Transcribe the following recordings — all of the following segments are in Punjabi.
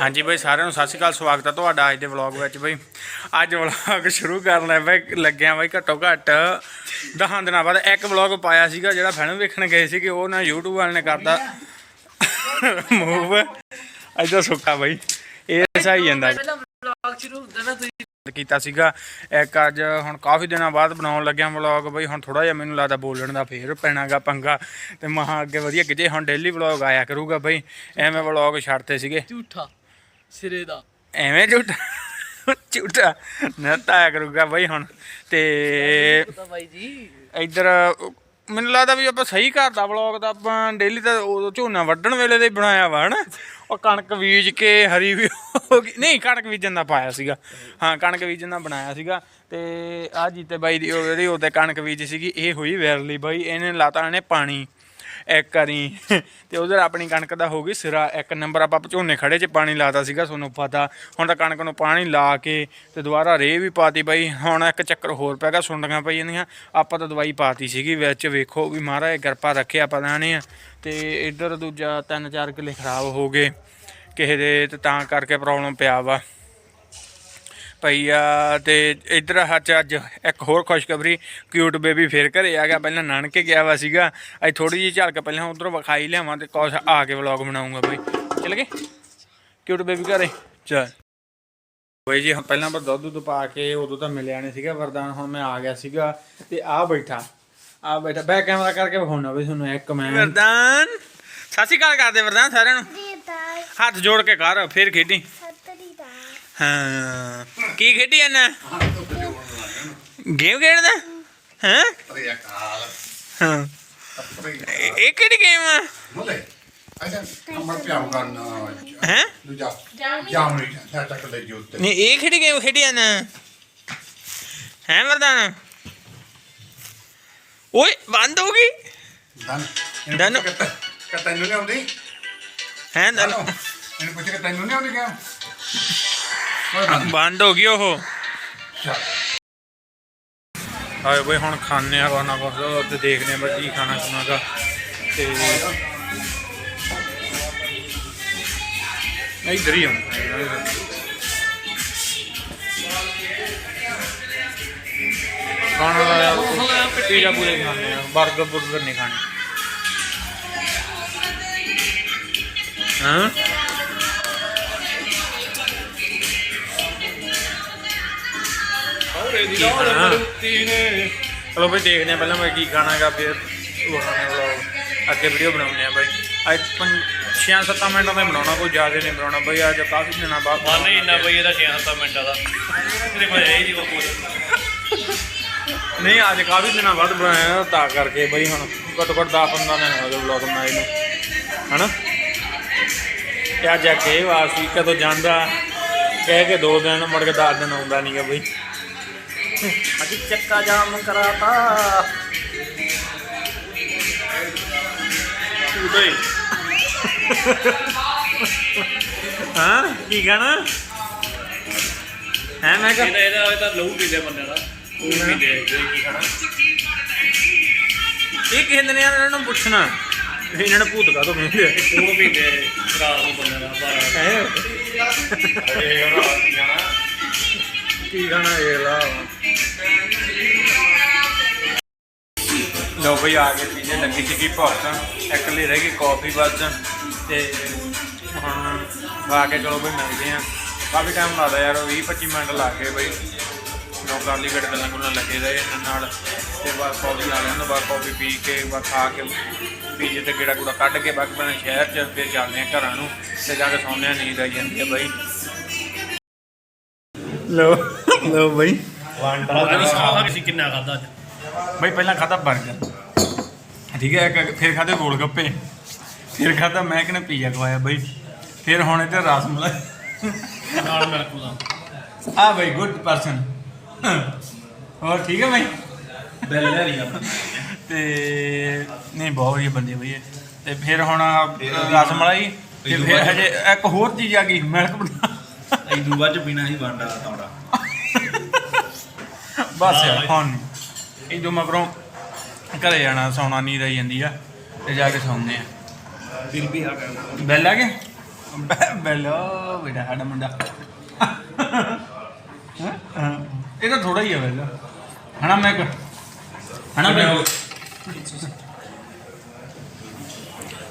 ਹਾਂਜੀ ਬਈ ਸਾਰਿਆਂ ਨੂੰ ਸਤਿ ਸ਼੍ਰੀ ਅਕਾਲ ਸਵਾਗਤ ਹੈ ਤੁਹਾਡਾ ਅੱਜ ਦੇ ਵਲੌਗ ਵਿੱਚ ਬਈ। ਅੱਜ ਵਲੌਗ ਸ਼ੁਰੂ ਕਰਨ ਲੱਗਾ ਬਈ ਲੱਗਿਆ ਬਈ ਘੱਟੋ ਘੱਟ 10 ਦਿਨਾਂ ਬਾਅਦ ਇੱਕ ਵਲੌਗ ਪਾਇਆ ਸੀਗਾ ਜਿਹੜਾ ਫਿਲਮ ਵੇਖਣ ਗਏ ਸੀਗੇ ਉਹ ਨਾ YouTube ਵਾਲੇ ਨੇ ਕਰਦਾ ਮੂਵ ਇਧਰ ਸੁੱਕਾ ਬਈ। ਇਹ ਸਹੀ ਜਾਂਦਾ। ਵਲੌਗ ਸ਼ੁਰੂ ਹੁੰਦਾ ਨਾ ਤੁਸੀਂ। ਕੀਤਾ ਸੀਗਾ। ਇੱਕ ਅੱਜ ਹੁਣ ਕਾਫੀ ਦਿਨਾਂ ਬਾਅਦ ਬਣਾਉਣ ਲੱਗਿਆ ਵਲੌਗ ਬਈ। ਹੁਣ ਥੋੜਾ ਜਿਹਾ ਮੈਨੂੰ ਲੱਗਦਾ ਬੋਲਣ ਦਾ ਫੇਰ ਪੈਣਾਗਾ ਪੰਗਾ। ਤੇ ਮਹਾ ਅੱਗੇ ਵਧੀਆ ਕਿਤੇ ਹੁਣ ਡੇਲੀ ਵਲੌਗ ਆਇਆ ਕਰੂਗਾ ਬਈ। ਐਵੇਂ ਵਲੌਗ ਛੱਡਤੇ ਸੀਗੇ। ਝੂਠਾ। ਸਿਰੇ ਦਾ। ਐਵੇਂ ਝੂਠਾ ਝੂਠਾ ਨਤਾ ਕਰੂਗਾ ਬਈ ਹੁਣ ਤੇ ਪਤਾ ਬਾਈ ਜੀ। ਇੱਧਰ ਮੈਨੂੰ ਲੱਗਦਾ ਵੀ ਆਪਾਂ ਸਹੀ ਘਰ ਦਾ ਵਲੌਗ ਦਾ ਆਪਾਂ ਡੇਲੀ ਤਾਂ ਉਦੋਂ ਝੋਨਾ ਵੱਢਣ ਵੇਲੇ ਦਾ ਬਣਾਇਆ ਵਾ ਹਨਾ। ਉਹ ਕਣਕ ਬੀਜ ਕੇ ਹਰੀ ਵੀ ਹੋ ਗਈ। ਨਹੀਂ ਕਣਕ ਬੀਜਣ ਦਾ ਪਾਇਆ ਸੀਗਾ। ਹਾਂ ਕਣਕ ਬੀਜਣ ਦਾ ਬਣਾਇਆ ਸੀਗਾ ਤੇ ਆ ਜੀਤੇ ਬਾਈ ਦੀ ਉਹ ਜਿਹੜੀ ਉਹਦੇ ਕਣਕ ਬੀਜ ਸੀਗੀ। ਇਹ ਹੋਈ ਵੈਰਲੀ ਬਾਈ। ਇਹਨੇ ਲਾਤਾ ਇਹਨੇ ਪਾਣੀ। ਇੱਕ ਵਾਰੀ ਤੇ ਉਧਰ ਆਪਣੀ ਕਣਕ ਦਾ ਹੋ ਗਈ ਸਿਰਾ। ਇੱਕ ਨੰਬਰ ਆਪਾਂ ਝੋਨੇ ਖੜੇ 'ਚ ਪਾਣੀ ਲਾਤਾ ਸੀਗਾ ਤੁਹਾਨੂੰ ਪਤਾ। ਹੁਣ ਤਾਂ ਕਣਕ ਨੂੰ ਪਾਣੀ ਲਾ ਕੇ ਤੇ ਦੁਬਾਰਾ ਰੇਹ ਵੀ ਪਾਤੀ ਬਾਈ। ਹੁਣ ਇੱਕ ਚੱਕਰ ਹੋਰ ਪੈ ਗਿਆ, ਸੁੰਡੀਆਂ ਪਈ ਜਾਂਦੀਆਂ। ਆਪਾਂ ਤਾਂ ਦਵਾਈ ਪਾਤੀ ਸੀਗੀ, ਵਿੱਚ ਵੇਖੋ ਵੀ ਮਹਾਰਾਜ ਕਿਰਪਾ ਰੱਖਿਆ ਪਤਾ ਨਹੀਂ ਤੇ ਇੱਧਰ ਦੂਜਾ ਤਿੰਨ ਚਾਰ ਕਿੱਲੇ ਖਰਾਬ ਹੋ ਗਏ। ਕਿਸੇ ਦੇ ਤੇ ਤਾਂ ਕਰਕੇ ਪ੍ਰੋਬਲਮ ਪਿਆ ਵਾ। ਪਈ ਆ ਤੇ ਇਧਰ ਹੱਥ ਅੱਜ ਇੱਕ ਹੋਰ ਖੁਸ਼ਖਬਰੀ ਕਿਊਟ ਬੇਬੀ ਫੇਰ ਘਰੇ ਆ ਗਿਆ। ਪਹਿਲਾਂ ਨਾਨਕੇ ਗਿਆ ਵਾ ਸੀਗਾ। ਅੱਜ ਥੋੜੀ ਜਿਹੀ ਝਲਕ ਪਹਿਲਾਂ ਉਧਰੋਂ ਵਿਖਾਈ ਲਿਆਵਾਂ ਤੇ ਕੁਛ ਆ ਕੇ ਵਲੌਗ ਬਣਾਉਂਗਾ ਬਈ। ਚਲ ਗਏ? ਕਿਊਟ ਬੇਬੀ ਘਰੇ। ਚਲ। ਬਈ ਜੀ ਪਹਿਲਾਂ ਆਪਾਂ ਦੁੱਧ ਦੁੱਧ ਪਾ ਕੇ ਉਦੋਂ ਤਾਂ ਮਿਲਿਆ ਨਹੀਂ ਸੀਗਾ ਵਰਦਾਨ ਹੁਣ ਮੈਂ ਆ ਗਿਆ ਸੀਗਾ ਤੇ ਆ ਬੈਠਾ। ਆ ਬੈਠਾ। ਬੈਕ ਕੈਮਰਾ ਕਰਕੇ ਵਿਖਾਉਣਾ ਬਈ ਤੁਹਾਨੂੰ ਇੱਕ ਮੈਂ। ਵਰਦਾਨ! ਸਤਿ ਸ਼੍ਰੀ ਅਕਾਲ ਕਰਦੇ ਵਰਦਾਨ ਸਾਰਿਆਂ ਨੂੰ। ਹੱਥ ਜੋੜ ਕੇ ਕਰ ਫੇਰ ਖੇਡੀ। ਹਾਂ। ਕੀ ਖੇਡੀ ਜਾਂਦਾ? ਗੇਮ ਖੇਡਦਾ? ਹਾਂ? ਹਾਂ। ਇਹ ਕਿਹੜੀ ਗੇਮ ਆ? ਮੁੰਡੇ ਅੱਛਾ ਕਮਰ ਪਿਆਉ ਕਰਨਾ ਹੈ? ਦੂਜਾ ਜਾਮਣੀ ਦਾ ਟੱਕ ਲੈ ਜੀ ਉੱਤੇ ਨਹੀਂ ਇਹ ਕਿਹੜੀ ਗੇਮ ਖੇਡੀ ਜਾਂਦਾ? ਹੈ ਮਰਦਾਨਾ ਓਏ ਬੰਦ ਹੋ ਗਈ? ਦਨ ਦਨ। ਕਿ ਤੈਨੂੰ ਨਹੀਂ ਆਉਂਦੀ ਹੈ ਦਨ ਇਹਨੂੰ ਪੁੱਛ ਕੇ ਤੈਨੂੰ ਨਹੀਂ ਆਉਂਦੀ ਕਿਉਂ ਬੰਦ ਹੋ ਗਈ ਉਹ। ਆਏ ਬਈ ਹੁਣ ਖਾਣੇ ਆ ਖਾਣਾ ਕੁਛ ਤੇ ਦੇਖਦੇ ਆ ਬਈ ਕੀ ਖਾਣਾ ਖੁਣਾਗਾ ਤੇ ਇੱਧਰ ਹੀ ਆਉਂਦਾ। ਖਾਣਾ ਦਾ ਪੀਜ਼ਾ ਪੂਰੇ ਖਾਣੇ ਆ 버ਗਰ ਬੁਰਗਰ ਨਹੀਂ ਖਾਣੇ। ਹਾਂ? ਕੀ ਖਾਣਾ? ਚਲੋ ਬਈ ਦੇਖਦੇ ਆ ਪਹਿਲਾਂ ਮੈਂ ਕੀ ਖਾਣਾਗਾ ਫਿਰ ਵਲੌਗ ਅੱਗੇ ਵੀਡੀਓ ਬਣਾਉਂਦੇ ਆ ਬਾਈ। ਅੱਜ 6-7 ਮਿੰਟਾਂ ਦਾ ਬਣਾਉਣਾ ਕੋਈ ਜ਼ਿਆਦਾ ਨਹੀਂ ਬਣਾਉਣਾ ਬਾਈ ਅੱਜ ਕਾਫੀ ਦਿਨਾਂ ਬਾਅਦ ਮਨ ਹੀ ਇੰਨਾ ਬਈ ਇਹਦਾ 6-7 ਮਿੰਟਾਂ ਦਾ। ਤੇਰੇ ਕੋਲ ਹੈ ਹੀ ਨਹੀਂ ਕੋਈ ਨਹੀਂ ਅੱਜ ਕਾਫੀ ਦਿਨਾਂ ਬਾਅਦ ਬਣਾਇਆ ਤਾਂ ਕਰਕੇ ਬਈ ਹੁਣ ਘੱਟੋ ਘੱਟ 10-15 ਦਿਨ ਹੋ ਗਏ ਵਲੌਗ ਬਣਾਏ ਨੂੰ। ਹਨਾ? ਤੇ ਅੱਜ ਆ ਕੇ ਵਾਸੀ ਕਦੋਂ ਜਾਂਦਾ ਕਹਿ ਕੇ 2 ਦਿਨ ਮੁੜ ਕੇ 10 ਦਿਨ ਆਉਂਦਾ ਨਹੀਂਗਾ ਬਈ। ਅੱਜ ਚੱਕਾ ਜਾਮ ਕਰਾਤਾ। ਉਦੋਂ ਹਾਂ ਕੀ ਗਾਣਾ? ਹੈ ਮੈਂ ਕਿਹਾ ਇਹਦਾ ਇਹਦਾ ਇਹ ਤਾਂ ਲਹੂ ਪੀਂਦੇ ਬੰਦੇ ਦਾ। ਉਹ ਪੀਂਦੇ ਆ, ਕੋਈ ਕੀ ਖਾਣਾ? ਇਹ ਕਿਸੇ ਦਿਨ ਯਾਰ ਇਹਨਾਂ ਨੂੰ ਪੁੱਛਣਾ। ਵੀ ਇਹਨਾਂ ਨੇ ਭੂਤ ਕਾ ਤੋਂ ਕਹਿੰਦੇ ਉਹ ਆ, ਰਾਤ ਨੂੰ ਬੰਦੇ ਦਾ ਬਾਰਾਂ ਹੈ? ਇਹ ਕੀ ਖਾਣਾ ਇਹ ਲਾ। ਲੋ ਬਈ, ਆ ਕੇ ਪੀਜ਼ੇ ਲੱਗੀ ਸੀਗੀ ਭੁੱਖ ਇਕੱਲੀ ਰਹਿ ਗਈ ਕਾਫੀ ਬਸ ਤੇ ਹੁਣ ਆ ਕੇ ਚਲੋ ਬਈ ਮਿਲਦੇ ਆ। ਕਾਫੀ ਟਾਈਮ ਲੱਗਦਾ ਯਾਰ 20 25 ਮਿੰਟ ਲੱਗ ਗਏ ਬਈ। ਲੋਕ ਗਾਲੀ ਗੜ ਗੱਲਾਂ ਗੁੱਲਾਂ ਲੱਗੇ ਰਹੇ ਇਹਨਾਂ ਨਾਲ। ਤੇ ਬਸ ਕੌਫੀ ਆ ਲੈਣ ਬਾਅਦ ਕਾਫੀ ਪੀ ਕੇ ਬਸ ਖਾ ਕੇ ਪੀਜੇ ਤੇ ਗੇੜਾ ਗੂੜਾ ਕੱਢ ਕੇ ਬਾਕੀ ਬਣਾ ਸ਼ਹਿਰ ਚ ਫਿਰ ਚੱਲਦੇ ਆ ਘਰਾਂ ਨੂੰ। ਤੇ ਜਾ ਕੇ ਸੌਂਦੇ ਆ, ਨੀਂਦ ਆਈ ਜਾਂਦੀ ਆ ਬਾਈ। ਲੋ ਲੋ ਬਈ। ਪਤਾ ਨਹੀਂ ਸਾਹ ਕਿਸੇ ਕਿੰਨਾ ਖਾਦਾ ਅੱਜ। ਬਈ ਪਹਿਲਾਂ ਖਾਦਾ 버ਗਰ ਠੀਕ ਹੈ ਇੱਕ ਫਿਰ ਖਾਦੇ ਗੋਲ ਗੱਪੇ। ਫਿਰ ਖਾਦਾ ਮੈਂ ਕਿਨੇ ਪੀਜ਼ਾ ਖਵਾਇਆ ਬਈ? ਫਿਰ ਹੁਣ ਇੱਧਰ ਰਸ ਮਲਾਈ ਨਾਲ ਮਿਲਕੂ ਦਾ ਆ। ਬਈ ਗੁੱਡ ਪਰਸਨ ਹੋਰ ਠੀਕ ਹੈ ਬਈ? ਬਿੱਲ ਲੈ ਲਿਆ ਤੇ ਨਹੀਂ ਬਹੁਤ ਵਧੀਆ ਬੰਦੇ ਬਈ ਇਹ। ਤੇ ਫਿਰ ਹੁਣ ਰਸ ਮਲਾਈ। ਤੇ ਫਿਰ ਹਜੇ ਇੱਕ ਹੋਰ ਚੀਜ਼ ਆ ਗਈ ਮਿਲਕ ਬਣਾ। ਇਦੂ ਬਾਅਦ ਚ ਪੀਣਾ ਹੀ ਬਾਂਡਾ ਤੌੜਾ। ਬਸ ਯਾਰ ਹੁਣ ਨਹੀਂ ਇਹ ਜੋ ਮਗਰੋਂ ਘਰੇ ਜਾਣਾ ਸੌਣਾ ਨਹੀਂ ਰਹੀ ਜਾਂਦੀ ਆ ਤੇ ਜਾ ਕੇ ਸੌਂਦੇ ਆ। ਫਿਰ ਵੀ ਆ ਗਿਆ ਬੈਲ ਆ ਗਿਆ? ਬੈਲੋ ਬੇਟਾ ਸਾਡਾ ਮੁੰਡਾ। ਹਾਂ। ਇਹ ਤਾਂ ਥੋੜਾ ਹੀ ਹੈ ਵੈਸੇ ਹਣਾ ਮੈਂ ਹਣਾ ਮੈਂ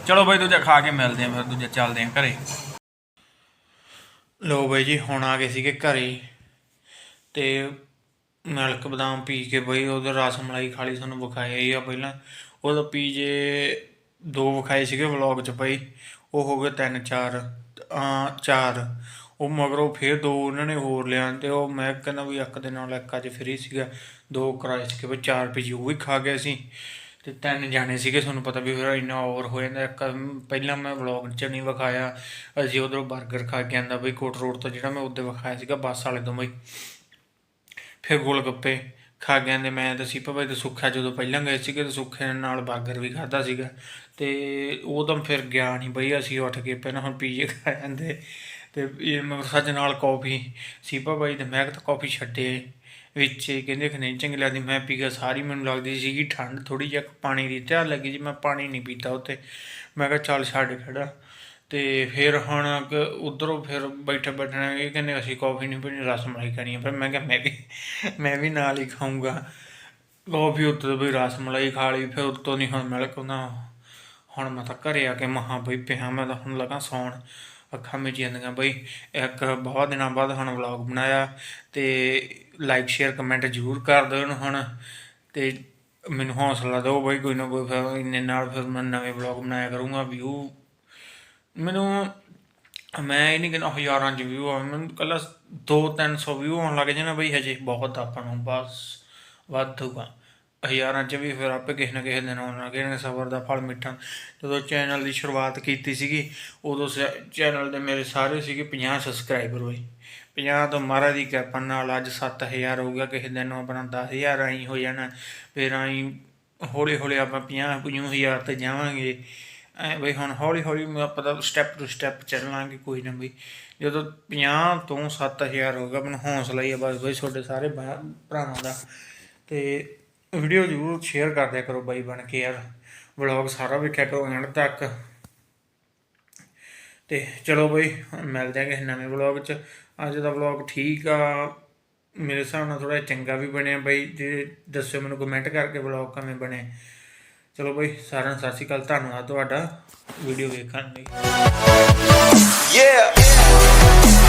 ਚਲੋ। ਬਾਈ ਦੂਜਾ ਖਾ ਕੇ ਮਿਲਦੇ ਆਂ ਫਿਰ ਦੂਜਾ ਚੱਲਦੇ ਆਂ ਘਰੇ। ਲੋ ਬਾਈ ਜੀ ਹੁਣ ਆ ਗਏ ਸੀਗੇ ਘਰੇ। ਤੇ ਮਿਲਕ ਬਦਾਮ ਪੀ ਕੇ ਬਈ ਉਹਦਾ ਰਸ ਮਲਾਈ ਖਾਲੀ ਤੁਹਾਨੂੰ ਵਿਖਾਇਆ ਹੀ ਆ ਪਹਿਲਾਂ। ਉਹਦਾ ਪੀ ਜੇ ਦੋ ਵਿਖਾਏ ਸੀਗੇ ਵਲੌਗ 'ਚ ਬਈ, ਉਹ ਹੋ ਗਏ ਤਿੰਨ, ਚਾਰ ਆ ਚਾਰ। ਉਹ ਮਗਰੋਂ ਫੇਰ ਦੋ ਉਹਨਾਂ ਨੇ ਹੋਰ ਲਿਆ ਤੇ ਉਹ ਮੈਂ ਕਹਿੰਦਾ ਵੀ ਇੱਕ ਦੇ ਨਾਲ ਇੱਕ ਅੱਜ ਫਰੀ ਸੀਗਾ। ਦੋ ਕਰਾਏ ਸੀਗੇ ਬਈ, ਚਾਰ ਪੀਜੀ ਉਹ ਵੀ ਖਾ ਗਏ ਸੀ ਤੇ ਤਿੰਨ ਜਾਣੇ ਸੀਗੇ, ਤੁਹਾਨੂੰ ਪਤਾ ਵੀ ਫਿਰ ਇੰਨਾ ਓਵਰ ਹੋ ਜਾਂਦਾ। ਇੱਕ ਪਹਿਲਾਂ ਮੈਂ ਵਲੌਗ 'ਚ ਨਹੀਂ ਵਿਖਾਇਆ। ਅਸੀਂ ਉਧਰੋਂ 버ਗਰ ਖਾ ਕੇ ਆਂਦਾ ਬਈ, ਕੋਟ ਰੋਡ ਤੋਂ ਜਿਹੜਾ ਮੈਂ ਉੱਦੇ ਵਿਖਾਇਆ ਸੀਗਾ, ਬੱਸ ਵਾਲੇ ਤੋਂ ਬਈ। ਫਿਰ ਗੋਲ ਗੱਪੇ ਖਾ ਗਏ ਨੇ ਮੈਂ ਤਾਂ ਸੀਪਾ ਭਾਈ ਤਾਂ ਸੁੱਖਾ ਜਦੋਂ ਪਹਿਲਾਂ ਗਏ ਸੀਗੇ ਤਾਂ ਸੁੱਖੇ ਨਾਲ 버ਗਰ ਵੀ ਖਾਦਾ ਸੀਗਾ। ਤੇ ਉਦੋਂ ਫਿਰ ਗਿਆ ਨਹੀਂ ਬਈ, ਅਸੀਂ ਉੱਠ ਕੇ ਪਹਿਲਾਂ ਹੁਣ ਪੀਜੇ ਖਾ ਜਾਂਦੇ। ਤੇ ਇਹ ਮੈਂ ਸੱਜ ਨਾਲ ਕਾਫੀ ਸੀਪਾ ਭਾਈ ਤੇ ਮੈਂ ਤਾਂ ਕਾਫੀ ਛੱਡੇ ਵਿੱਚ ਕਹਿੰਦੇ ਕਿ ਨਹੀਂ ਚੰਗੀ ਲੱਗਦੀ। ਮੈਂ ਪੀ ਗਿਆ, ਸਾਰੀ ਮੈਨੂੰ ਲੱਗਦੀ ਸੀਗੀ ਠੰਡ ਥੋੜੀ ਜਿਹੀ ਪਾਣੀ ਦੀ ਧਿਆਨ ਲੱਗੀ ਜੀ ਮੈਂ ਪਾਣੀ ਨਹੀਂ ਪੀਤਾ ਉੱਤੇ ਮੈਂ ਕਿਹਾ ਚੱਲ ਛੱਡ ਖੜਾ। ਤੇ ਫਿਰ ਹੁਣ ਉਧਰੋਂ ਫਿਰ ਬੈਠੇ ਬੈਠਣਾ ਇਹ ਕਹਿੰਦੇ ਅਸੀਂ ਕਾਫੀ ਨਹੀਂ ਪੀਣੀ, ਰਸ ਮਲਾਈ ਖਾਣੀ ਹੈ। ਪਰ ਮੈਂ ਕਿਹਾ, ਮੈਂ ਵੀ ਮੈਂ ਵੀ ਨਾਲ ਹੀ ਖਾਊਂਗਾ। ਕਾਫੀ ਉੱਤੇ ਵੀ ਰਸ ਮਲਾਈ ਖਾ ਲਈ, ਫਿਰ ਉੱਤੋਂ ਨਹੀਂ ਹੁਣ ਮਿਲਕ ਉਹਨਾਂ ਹੁਣ ਮੈਂ ਤਾਂ ਘਰੇ ਆ ਕੇ ਮਹਾ ਬਈ ਪਿਆ, ਮੈਂ ਤਾਂ ਹੁਣ ਲਗਾ ਸੌਣ। ਅੱਖਾਂ ਵਿੱਚ ਜਾਂਦੀਆਂ ਬਈ ਇੱਕ ਬਹੁਤ ਦਿਨਾਂ ਬਾਅਦ ਹੁਣ ਵਲੌਗ ਬਣਾਇਆ ਤੇ ਲਾਈਕ ਸ਼ੇਅਰ ਕਮੈਂਟ ਜ਼ਰੂਰ ਕਰ ਦਿਓ ਹੁਣ ਤੇ ਮੈਨੂੰ ਹੌਸਲਾ ਦਿਓ ਬਈ, ਕੋਈ ਨਾ ਕੋਈ ਫਿਰ ਇੰਨੇ ਨਾਲ ਫਿਰ ਮੈਂ ਨਵੇਂ ਵਲੌਗ ਬਣਾਇਆ ਕਰੂੰਗਾ ਵਿਊ ਮੈਨੂੰ, ਮੈਂ ਇਹ ਨਹੀਂ ਕਹਿੰਦਾ ਹਜ਼ਾਰਾਂ ਚ ਵਿਊ ਆਉਣ, ਮੈਨੂੰ ਕੱਲਾ 2-300 ਵਿਊ ਆਉਣ ਲੱਗ ਜਾਣਾ ਬਈ ਹਜੇ ਬਹੁਤ ਆਪਾਂ ਨੂੰ, ਬਸ ਵਾਧੂਗਾ ਹਜ਼ਾਰਾਂ ਚ ਵੀ ਫਿਰ ਆਪੇ ਕਿਸੇ ਨਾ ਕਿਸੇ ਦਿਨ ਆਉਣਾ ਕਿਸੇ ਨੇ ਸਬਰ ਦਾ ਫਲ ਮਿੱਠਾ। ਜਦੋਂ ਚੈਨਲ ਦੀ ਸ਼ੁਰੂਆਤ ਕੀਤੀ ਸੀਗੀ, ਉਦੋਂ ਚੈਨਲ ਦੇ ਮੇਰੇ ਸਾਰੇ ਸੀਗੇ 50 ਸਬਸਕ੍ਰਾਈਬਰ ਹੋਏ 50 ਤੋਂ ਮਹਾਰਾਜ ਦੀ ਕਿਰਪਾ ਨਾਲ ਅੱਜ 7000 ਹੋ ਗਿਆ, ਕਿਸੇ ਦਿਨ ਨੂੰ ਆਪਣਾ 10000 ਆਈ ਹੋ ਜਾਣਾ, ਫਿਰ ਆਈ ਹੌਲੀ ਹੌਲੀ ਆਪਾਂ 50 ਹਜ਼ਾਰ ਤੇ ਜਾਵਾਂਗੇ। ਐ ਬਈ ਹੁਣ ਹੌਲੀ ਹੌਲੀ ਮੈਂ ਤਾਂ ਸਟੈਪ ਟੂ ਸਟੈਪ ਚੱਲਾਂਗੇ ਕੋਈ ਨਾ ਬਈ। ਜਦੋਂ 50 ਤੋਂ 7000 ਹੋ ਗਿਆ, ਮੈਨੂੰ ਹੌਸਲਾ ਹੀ ਆ ਬਸ ਬਈ ਤੁਹਾਡੇ ਸਾਰੇ ਭਰਾਵਾਂ ਦਾ। ਤੇ ਵੀਡੀਓ ਜ਼ਰੂਰ ਸ਼ੇਅਰ ਕਰ ਦਿਆ ਕਰੋ ਬਾਈ ਬਣ ਕੇ ਯਾਰ। ਵਲੌਗ ਸਾਰਾ ਵੇਖਿਆ ਕਰੋ ਐਂਡ ਤੱਕ। ਤੇ ਚਲੋ ਬਈ, ਮਿਲਦੇ ਹਾਂ ਕਿਸੇ ਨਵੇਂ ਵਲੌਗ 'ਚ। ਅੱਜ ਦਾ ਵਲੌਗ ਠੀਕ ਆ। ਮੇਰੇ ਹਿਸਾਬ ਨਾਲ ਥੋੜਾ ਚੰਗਾ ਵੀ ਬਣਿਆ ਬਈ। ਜੇ ਦੱਸਿਓ ਮੈਨੂੰ ਕਮੈਂਟ ਕਰਕੇ ਵਲੌਗ ਕਿਵੇਂ ਬਣੇ। ਚਲੋ ਬਈ ਸਾਰਿਆਂ ਨੂੰ ਸਤਿ ਸ਼੍ਰੀ ਅਕਾਲ ਧੰਨਵਾਦ ਤੁਹਾਡਾ ਵੀਡੀਓ ਵੇਖਣ ਲਈ Yeah.